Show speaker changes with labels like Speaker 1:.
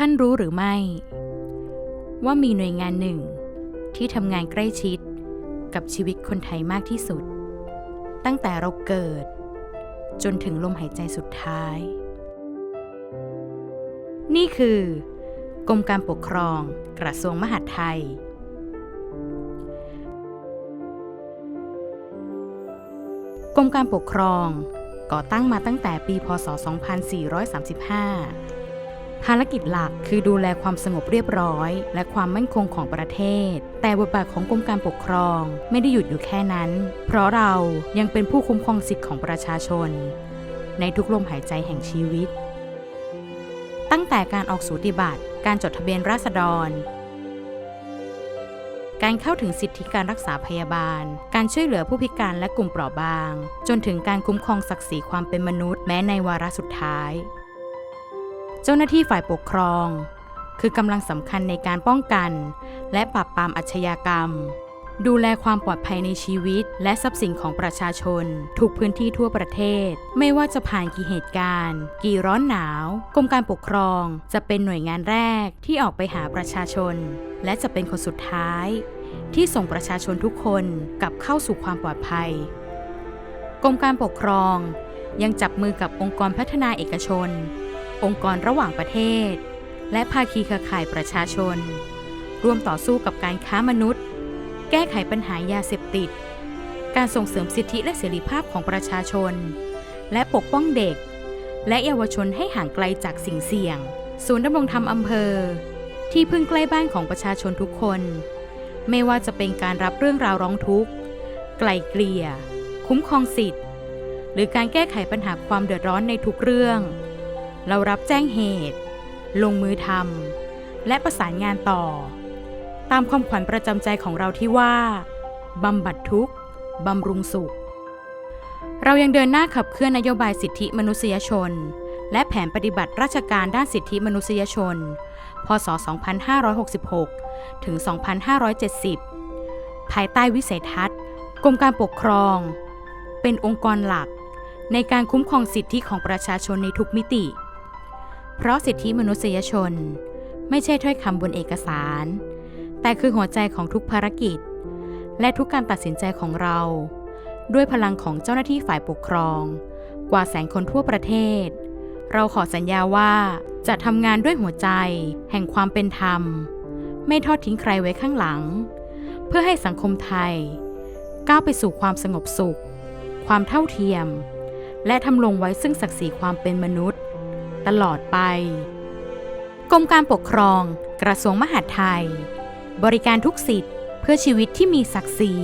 Speaker 1: ท่านรู้หรือไม่ ว่ามีหน่วยงานหนึ่ง ที่ทำงานใกล้ชิด กับชีวิตคนไทยมากที่สุด ตั้งแต่เราเกิด จนถึงลมหายใจสุดท้าย นี่คือกรมการปกครองกระทรวงมหาดไทยกรมการปกครองก่อตั้งมาตั้งแต่ปี พศ 2435 ภารกิจหลักคือดูแลความสงบเรียบร้อย และความมั่นคงของประเทศ แต่บทบาทของกรมการปกครองไม่ได้หยุดอยู่แค่นั้น เพราะเรายังเป็นผู้คุ้มครองสิทธิของประชาชน ในทุกลมหายใจแห่งชีวิต ตั้งแต่การออกสูติบัตร การจดทะเบียนราษฎร การเข้าถึงสิทธิการรักษาพยาบาล การช่วยเหลือผู้พิการและกลุ่มเปราะบาง จนถึงการคุ้มครองศักดิ์ศรีความเป็นมนุษย์แม้ในวาระสุดท้าย เจ้าหน้าที่ฝ่ายปกครอง คือกำลังสำคัญในการป้องกัน และปราบปรามอาชญากรรม ดูแลความปลอดภัยในชีวิต และทรัพย์สินของประชาชน ทุกพื้นที่ทั่วประเทศ ไม่ว่าจะผ่านกี่เหตุการณ์ กี่ร้อนหนาว กรมการปกครอง จะเป็นหน่วยงานแรกที่ออกไปหาประชาชน และจะเป็นคนสุดท้าย ที่ส่งประชาชนทุกคนกลับเข้าสู่ความปลอดภัย กรมการปกครองยังจับมือกับองค์กรพัฒนาเอกชน องค์กรระหว่างประเทศ และภาคีเครือข่ายประชาชน ร่วมต่อสู้กับการค้ามนุษย์ แก้ไขปัญหายาเสพติด การส่งเสริมสิทธิและเสรีภาพของประชาชน และปกป้องเด็ก และเยาวชนให้ห่างไกลจากสิ่งเสี่ยง ศูนย์ดำรงธรรมอำเภอ ที่พึ่งใกล้บ้านของประชาชนทุกคน ไม่ว่าจะเป็นการรับเรื่องราวร้องทุกข์ ไกลเกลี่ย คุ้มครองสิทธิ์หรือการแก้ไขปัญหาความเดือดร้อนในทุกเรื่อง เรารับแจ้งเหตุ ลงมือทำและประสานงานต่อ ตามความขวัญประจำใจของเราที่ว่าบำบัดทุกข์บำรุงสุข เรายังเดินหน้าขับเคลื่อนนโยบายสิทธิมนุษยชน และแผนปฏิบัติราชการด้านสิทธิมนุษยชน พศ 2566 ถึง 2570 ภายใต้วิสัยทัศน์ กรมการปกครอง เป็นองค์กรหลักในการคุ้มครองสิทธิของประชาชนในทุกมิติ เพราะสิทธิมนุษยชน ไม่ใช่ถ้อยคำบนเอกสาร แต่คือหัวใจของทุกภารกิจ และทุกการตัดสินใจของเรา ด้วยพลังของเจ้าหน้าที่ฝ่ายปกครอง กว่าแสนคนทั่วประเทศ เราขอสัญญาว่าจะทำงานด้วยหัวใจ แห่งความเป็นธรรม ไม่ทอดทิ้งใครไว้ข้างหลัง เพื่อให้สังคมไทย ก้าวไปสู่ความสงบสุข ความเท่าเทียม และทำลงไว้ซึ่งศักดิ์ศรีความเป็นมนุษย์ ตลอดไป กรมการปกครอง กระทรวงมหาดไทย บริการทุกสิทธิ์เพื่อชีวิตที่มีศักดิ์ศรี